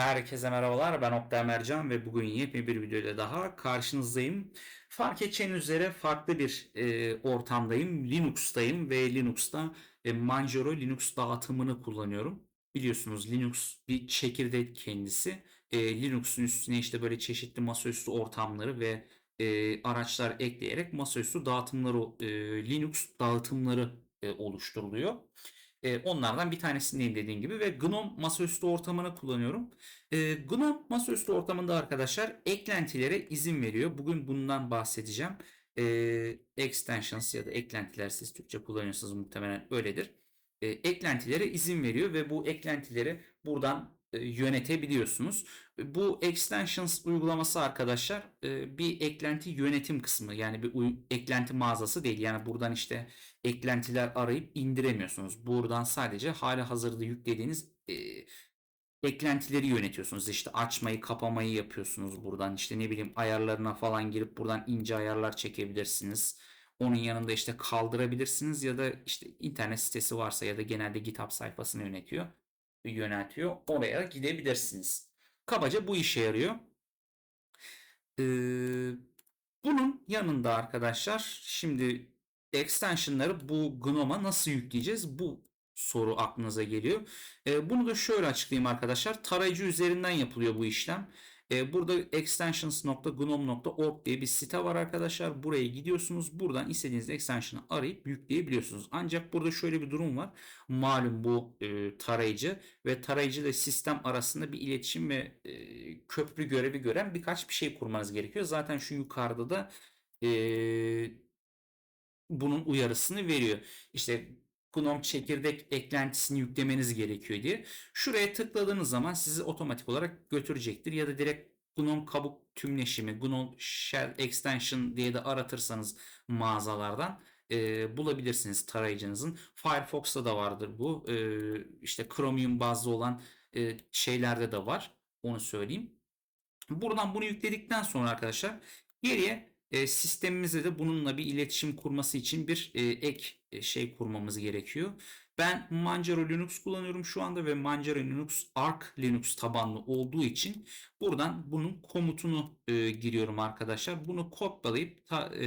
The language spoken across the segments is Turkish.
Herkese merhabalar. Ben Oktay Mercan ve bugün yepyeni bir videoyla daha karşınızdayım. Fark edeceğiniz üzere farklı bir e, ortamdayım. Linux'tayım ve Linux'ta e, Manjaro Linux dağıtımını kullanıyorum. Biliyorsunuz Linux bir çekirdek kendisi. E, Linux'un üstüne işte böyle çeşitli masaüstü ortamları ve e, araçlar ekleyerek masaüstü dağıtımları, e, Linux dağıtımları e, oluşturuluyor. E, onlardan bir tanesindeyim dediğim gibi ve GNOME masaüstü ortamını kullanıyorum. E, GNOME masaüstü ortamında arkadaşlar eklentilere izin veriyor. Bugün bundan bahsedeceğim. E, extensions ya da eklentiler siz Türkçe kullanıyorsunuz muhtemelen öyledir. E, eklentilere izin veriyor ve bu eklentileri buradan yönetebiliyorsunuz. Bu extensions uygulaması arkadaşlar e, bir eklenti yönetim kısmı yani bir eklenti mağazası değil. Yani buradan işte eklentiler arayıp indiremiyorsunuz. Buradan sadece hali hazırda yüklediğiniz e, eklentileri yönetiyorsunuz. İşte açmayı, kapamayı yapıyorsunuz buradan. İşte ne bileyim ayarlarına falan girip buradan ince ayarlar çekebilirsiniz. Onun yanında işte kaldırabilirsiniz ya da işte internet sitesi varsa ya da genelde GitHub sayfasını yönetiyor, yöneltiyor. Oraya gidebilirsiniz. Kabaca bu işe yarıyor. Ee, bunun yanında arkadaşlar şimdi extensionları bu GNOME'a nasıl yükleyeceğiz? Bu soru aklınıza geliyor. E, bunu da şöyle açıklayayım arkadaşlar. Tarayıcı üzerinden yapılıyor bu işlem. E, burada extensions.gnome.org diye bir site var arkadaşlar. Buraya gidiyorsunuz. Buradan istediğiniz extension'ı arayıp yükleyebiliyorsunuz. Ancak burada şöyle bir durum var. Malum bu e, tarayıcı ve tarayıcı ile sistem arasında bir iletişim ve e, köprü görevi gören birkaç bir şey kurmanız gerekiyor. Zaten şu yukarıda da bunun uyarısını veriyor. İşte GNOME çekirdek eklentisini yüklemeniz gerekiyor diye. Şuraya tıkladığınız zaman sizi otomatik olarak götürecektir. Ya da direkt GNOME kabuk tümleşimi, GNOME Shell Extension diye de aratırsanız mağazalardan e, bulabilirsiniz tarayıcınızın. Firefox'ta da vardır bu. E, işte Chromium bazlı olan e, şeylerde de var. Onu söyleyeyim. Buradan bunu yükledikten sonra arkadaşlar geriye e, sistemimize de bununla bir iletişim kurması için bir e, ek e, şey kurmamız gerekiyor. Ben Manjaro Linux kullanıyorum şu anda ve Manjaro Linux Arch Linux tabanlı olduğu için buradan bunun komutunu giriyorum arkadaşlar. Bunu kopyalayıp ta, e,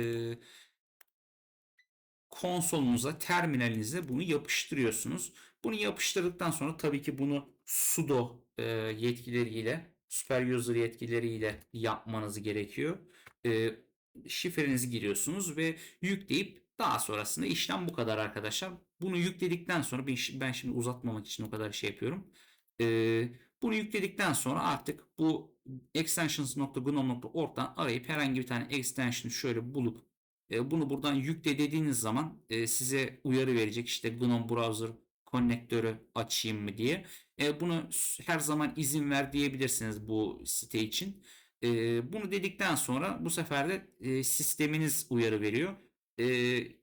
konsolunuza, terminalinize bunu yapıştırıyorsunuz. Bunu yapıştırdıktan sonra tabii ki bunu sudo yetkileriyle, super user yetkileriyle yapmanız gerekiyor. Şifrenizi giriyorsunuz ve yükleyip daha sonrasında işlem bu kadar arkadaşlar. Bunu yükledikten sonra ben şimdi uzatmamak için o kadar şey yapıyorum. Ee, bunu yükledikten sonra artık bu extensions.gnome.org'dan arayıp herhangi bir tane extension şöyle bulup e, bunu buradan yükle dediğiniz zaman e, size uyarı verecek işte GNOME browser konnektörü açayım mı diye. E, bunu her zaman izin ver diyebilirsiniz bu site için. Bunu dedikten sonra bu sefer de sisteminiz uyarı veriyor.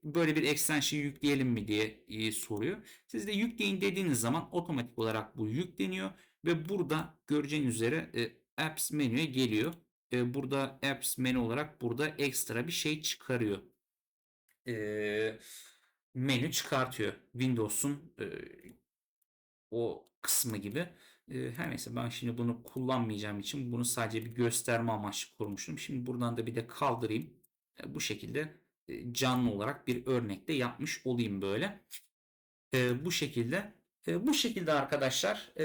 Böyle bir extension yükleyelim mi diye soruyor. Siz de yükleyin dediğiniz zaman otomatik olarak bu yükleniyor ve burada göreceğiniz üzere apps menüye geliyor. Burada apps menü olarak burada ekstra bir şey çıkarıyor. Menü çıkartıyor. Windows'un o kısmı gibi. E, her neyse ben şimdi bunu kullanmayacağım için bunu sadece bir gösterme amaçlı kurmuştum. Şimdi buradan da bir de kaldırayım. E, bu şekilde e, canlı olarak bir örnekte yapmış olayım böyle. E, bu şekilde bu şekilde arkadaşlar e,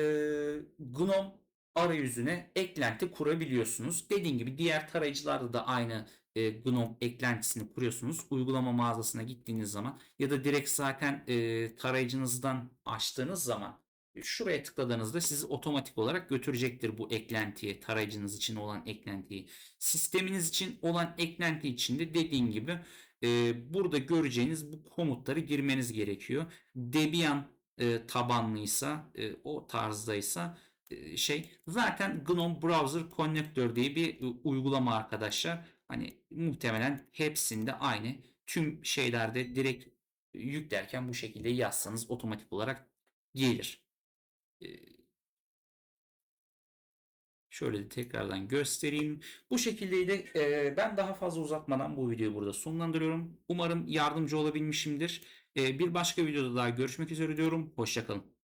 GNOME arayüzüne eklenti kurabiliyorsunuz. Dediğim gibi diğer tarayıcılarda da aynı e, GNOME eklentisini kuruyorsunuz. Uygulama mağazasına gittiğiniz zaman ya da direkt zaten e, tarayıcınızdan açtığınız zaman şuraya tıkladığınızda sizi otomatik olarak götürecektir bu eklentiye, tarayıcınız için olan eklentiyi. Sisteminiz için olan eklenti için de dediğim gibi e, burada göreceğiniz bu komutları girmeniz gerekiyor. Debian e, tabanlıysa, e, o tarzdaysa e, şey zaten GNOME Browser Connector diye bir uygulama arkadaşlar. Hani muhtemelen hepsinde aynı. Tüm şeylerde direkt yüklerken bu şekilde yazsanız otomatik olarak gelir. Şöyle tekrardan göstereyim. Bu şekildeydi. Ben daha fazla uzatmadan bu videoyu burada sonlandırıyorum. Umarım yardımcı olabilmişimdir. Bir başka videoda daha görüşmek üzere diyorum. Hoşçakalın.